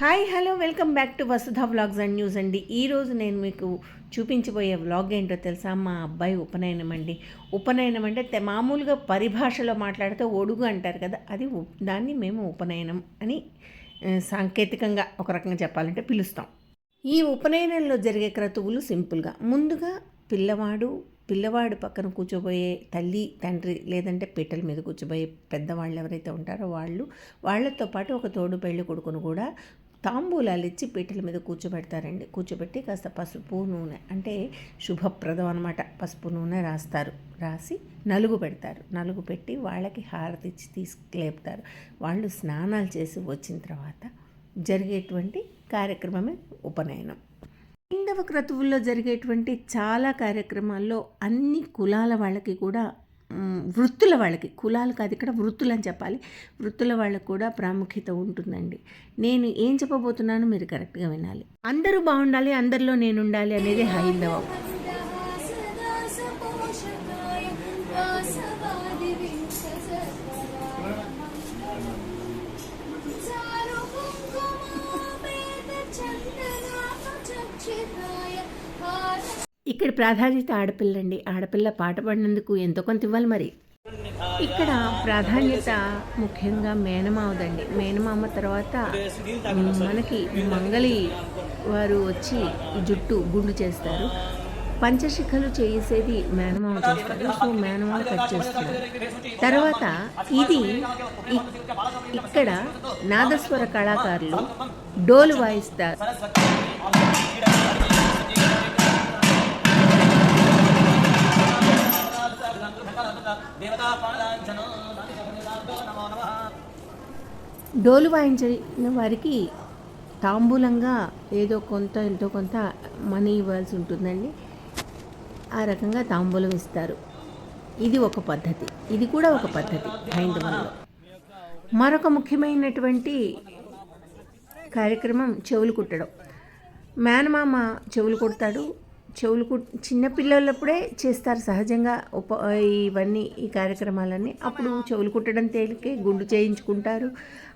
Hi hello welcome back to Vasudha vlogs and news అండి. ఈరోజు నేను మీకు చూపించబోయే వ్లాగ్ ఏంటో తెలుసా? మా అబ్బాయి ఉపనయనం అండి. ఉపనయనం అంటే మామూలుగా పరిభాషలో మాట్లాడితే ఒడుగు అంటారు కదా అది దాన్ని మేము ఉపనయనం అని సాంకేతికంగా ఒక రకంగా చెప్పాలంటే పిలుస్తాం. ఈ ఉపనయనంలో జరిగే క్రతువులు సింపుల్గా. ముందుగా పిల్లవాడు పిల్లవాడు పక్కన కూర్చోబోయే తల్లి తండ్రి లేదంటే పీటల మీద కూర్చోబోయే పెద్దవాళ్ళు ఎవరైతే ఉంటారో వాళ్ళు వాళ్ళతో పాటు ఒక తోడు పెళ్ళి కొడుకును కూడా తాంబూలాలు ఇచ్చి పీటల మీద కూర్చోబెడతారండి. కూర్చోబెట్టి కాస్త పసుపు నూనె అంటే శుభప్రదం అనమాట పసుపు నూనె రాస్తారు. రాసి నలుగు పెడతారు. నలుగు పెట్టి వాళ్ళకి హారతి ఇచ్చి తీసుకులేపుతారు వాళ్ళు స్నానాలు చేసి వచ్చిన తర్వాత జరిగేటువంటి కార్యక్రమమే ఉపనయనం. హైందవ క్రతువుల్లో జరిగేటువంటి చాలా కార్యక్రమాల్లో అన్ని కులాల వాళ్ళకి కూడా వృత్తుల వాళ్ళకి కులాలు కాదు ఇక్కడ వృత్తులు అని చెప్పాలి. వృత్తుల వాళ్ళకి కూడా ప్రాముఖ్యత ఉంటుందండి. నేను ఏం చెప్పబోతున్నానో మీరు కరెక్ట్గా వినాలి. అందరూ బాగుండాలి అందరిలో నేను ఉండాలి అనేది హైందవం. ఇక్కడ ప్రాధాన్యత ఆడపిల్లండి. ఆడపిల్ల పాట పడినందుకు ఎంతో కొంత ఇవ్వాలి మరి. ఇక్కడ ప్రాధాన్యత ముఖ్యంగా మేనమావదండి. మేనమామ తర్వాత మనకి మంగళి వారు వచ్చి జుట్టు గుండు చేస్తారు. పంచశిఖలు చేసేది మేనమామ చేస్తారు. సో మేనమామ కట్ చేస్తారు. తర్వాత ఇది ఇక్కడ నాదస్వర కళాకారులు డోలు వాయిస్తారు. డోలు వాయించిన వారికి తాంబూలంగా ఏదో కొంత ఎంతో కొంత మనీ ఇవ్వాల్సి ఉంటుందండి. ఆ రకంగా తాంబూలం ఇస్తారు. ఇది ఒక పద్ధతి. ఇది కూడా ఒక పద్ధతి హైందవంలో. మరొక ముఖ్యమైనటువంటి కార్యక్రమం చెవులు కుట్టడం. మేనమామ చెవులు కుడతాడు. చెవులు చిన్నపిల్లలప్పుడే చేస్తారు సహజంగా ఉప ఇవన్నీ ఈ కార్యక్రమాలన్నీ. అప్పుడు చెవులు కుట్టడం తేలికే గుండు చేయించుకుంటారు.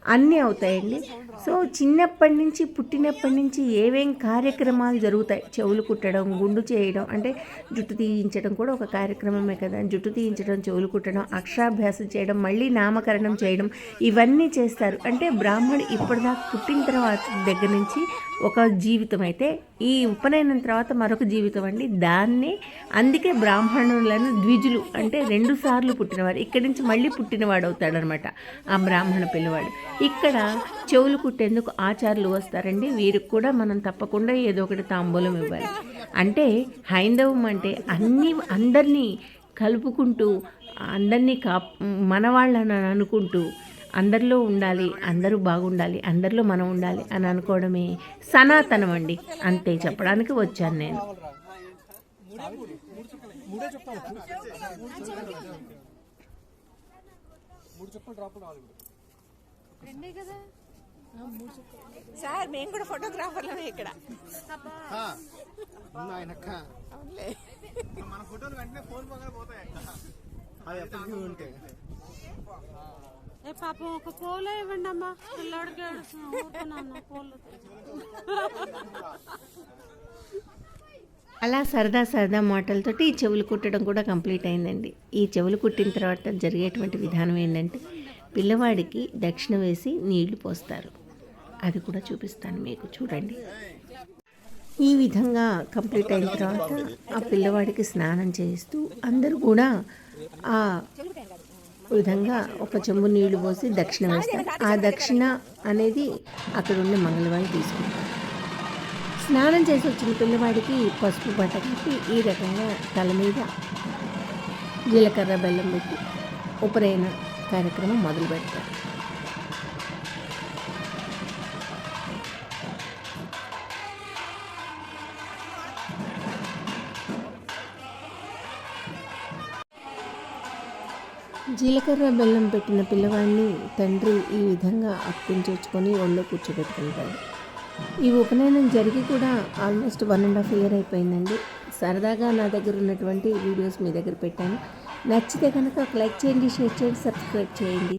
అన్నీ అవుతాయండి. సో చిన్నప్పటి నుంచి పుట్టినప్పటి నుంచి ఏవేం కార్యక్రమాలు జరుగుతాయి? చెవులు కుట్టడం గుండు చేయడం అంటే జుట్టు తీయించడం కూడా ఒక కార్యక్రమమే కదా. జుట్టు తీయించడం చెవులు కుట్టడం అక్షరాభ్యాసం చేయడం మళ్ళీ నామకరణం చేయడం ఇవన్నీ చేస్తారు. అంటే బ్రాహ్మడు ఇప్పటిదాకా పుట్టిన తర్వాత దగ్గర నుంచి ఒక జీవితం అయితే ఈ ఉపనయనం తర్వాత మరొక జీవితం అండి. దాన్నే అందుకే బ్రాహ్మణులను ద్విజులు అంటే రెండు సార్లు పుట్టినవాడు ఇక్కడి నుంచి మళ్ళీ పుట్టినవాడు అవుతాడనమాట ఆ బ్రాహ్మణ పిల్లవాడు. ఇక్కడ చెవులు కుట్టేందుకు ఆచారులు వస్తారండి. వీరికి కూడా మనం తప్పకుండా ఏదో ఒకటి తాంబూలం ఇవ్వాలి. అంటే హైందవం అంటే అన్ని అందరినీ కలుపుకుంటూ అందరినీ కా మనవాళ్ళని అనుకుంటూ అందరిలో ఉండాలి అందరూ బాగుండాలి అందరిలో మనం ఉండాలి అని అనుకోవడమే సనాతనం అండి అంతే చెప్పడానికి వచ్చాను నేను. సార్ మేము కూడా ఫోటోగ్రాఫర్లమే ఇక్కడ. మన ఫోటోలు వెంటనే ఫోన్ పక్కన పోతాయి అది ఎప్పటికీ ఉంటాయి ఏ పాపం ఒక పోలే ఇవ్వండి అమ్మా. పిల్లోడికి పోలు. అలా సరదా సరదా మాటలతోటి ఈ చెవులు కుట్టడం కూడా కంప్లీట్ అయిందండి. ఈ చెవులు కుట్టిన తర్వాత జరిగేటువంటి విధానం ఏంటంటే పిల్లవాడికి దక్షిణ వేసి నీళ్ళు పోస్తారు. అది కూడా చూపిస్తాను మీకు చూడండి. ఈ విధంగా కంప్లీట్ అయిన తర్వాత ఆ పిల్లవాడికి స్నానం చేయిస్తూ అందరూ కూడా ఆ విధంగా ఒక చెంబు నీళ్ళు పోసి దక్షిణ వేస్తారు. ఆ దక్షిణ అనేది అక్కడ ఉండే మంగళవారం తీసుకుంటారు. స్నానం చేసి వచ్చిన పిల్లవాడికి పసుపు బట్ట కట్టి ఈ రకంగా తల మీద జీలకర్ర బెల్లం పెట్టి ఉపనయన కార్యక్రమం మొదలు పెడతారు. జీలకర్ర బెల్లం పెట్టిన పిల్లవాడిని తండ్రి ఈ విధంగా అప్పించేసుకొని ఒళ్ళో కూర్చోబెట్టుకుంటాడు. ఈ ఉపనయనం జరిగి కూడా almost one and half year అయిపోయిందండి. సరదాగా నా దగ్గర ఉన్నటువంటి వీడియోస్ మీ దగ్గర పెట్టాను. నచ్చితే కనుక ఒక లైక్ చేయండి షేర్ చేయండి సబ్స్క్రైబ్ చేయండి.